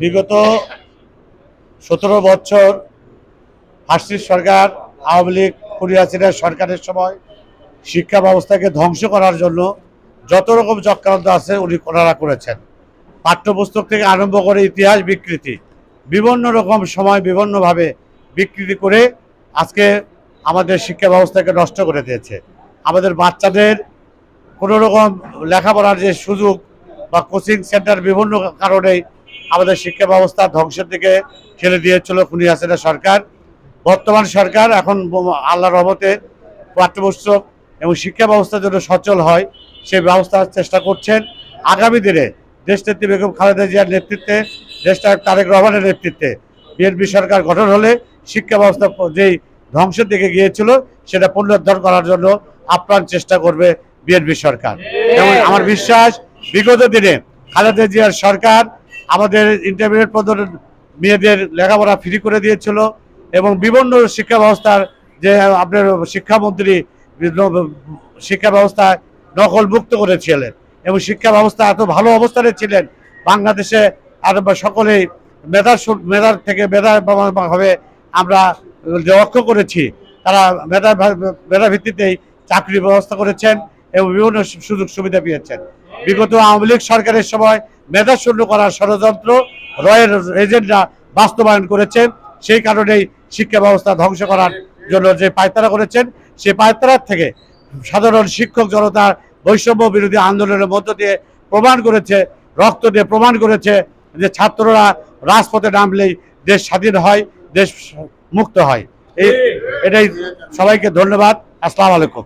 বিগত সতেরো বছর হাসির সরকার, আওয়ামী লীগ কুড়িয়াছিলেন সরকারের সময় শিক্ষা ব্যবস্থাকে ধ্বংস করার জন্য যত রকম চক্রান্ত আছে উনি ওনারা করেছেন। পাঠ্যপুস্তক থেকে আরম্ভ করে ইতিহাস বিকৃতি, বিভিন্ন রকম সময় বিভিন্নভাবে বিকৃতি করে আজকে আমাদের শিক্ষা ব্যবস্থাকে নষ্ট করে দিয়েছে। আমাদের বাচ্চাদের কোনো রকম লেখাপড়ার যে সুযোগ বা কোচিং সেন্টার বিভিন্ন কারণেই আমাদের শিক্ষা ব্যবস্থা ধ্বংসের দিকে ঠেলে দিয়েছিল খুনি হাসিনা সরকার। বর্তমান সরকার এখন আল্লাহ রহমতে পাঠ্যপুস্তক এবং শিক্ষা ব্যবস্থা যেন সচল হয়, সেই ব্যবস্থার চেষ্টা করছেন। আগামী দিনে দেশনেত্রী বেগম খালেদা জিয়ার নেতৃত্বে দেশটা তারেক রহমানের নেতৃত্বে বিএনপি সরকার গঠন হলে শিক্ষা ব্যবস্থা যেই ধ্বংসের দিকে গিয়েছিল, সেটা পুনরুদ্ধার করার জন্য আপ্রাণ চেষ্টা করবে বিএনপি সরকার। এবং আমার বিশ্বাস, বিগত দিনে খালেদা জিয়ার সরকার আমাদের ইন্টারমিডিয়েট পর্যন্ত মেয়েদের লেখাপড়া ফ্রি করে দিয়েছিল এবং বিভিন্ন শিক্ষা ব্যবস্থার যে আপনার শিক্ষামন্ত্রী শিক্ষা ব্যবস্থা নকল মুক্ত করেছিলেন এবং শিক্ষা ব্যবস্থা এত ভালো অবস্থানে ছিলেন, বাংলাদেশে আর সকলেই মেধার মেধার থেকে মেধা ভাবে আমরা লক্ষ্য করেছি, তারা মেধা মেধা ভিত্তিতেই চাকরি ব্যবস্থা করেছেন। এবং বিভিন্ন সুযোগ সুবিধা পেয়েছেন। বিগত আওয়ামী লীগ সরকারের সময় মেধা শূন্য করার ষড়যন্ত্র রয়ের এজেন্ডা বাস্তবায়ন করেছেন সেই কারণেই শিক্ষা ব্যবস্থা ধ্বংস করার জন্য যে পায়তারা করেছেন সেই পায়তারার থেকে সাধারণ শিক্ষক জনতার বৈষম্য বিরোধী আন্দোলনের মধ্য দিয়ে প্রমাণ করেছে, রক্ত দিয়ে প্রমাণ করেছে যে ছাত্ররা রাজপথে নামলেই দেশ স্বাধীন হয়, দেশ মুক্ত হয়। এই এটাই সবাইকে ধন্যবাদ। আসসালামু আলাইকুম।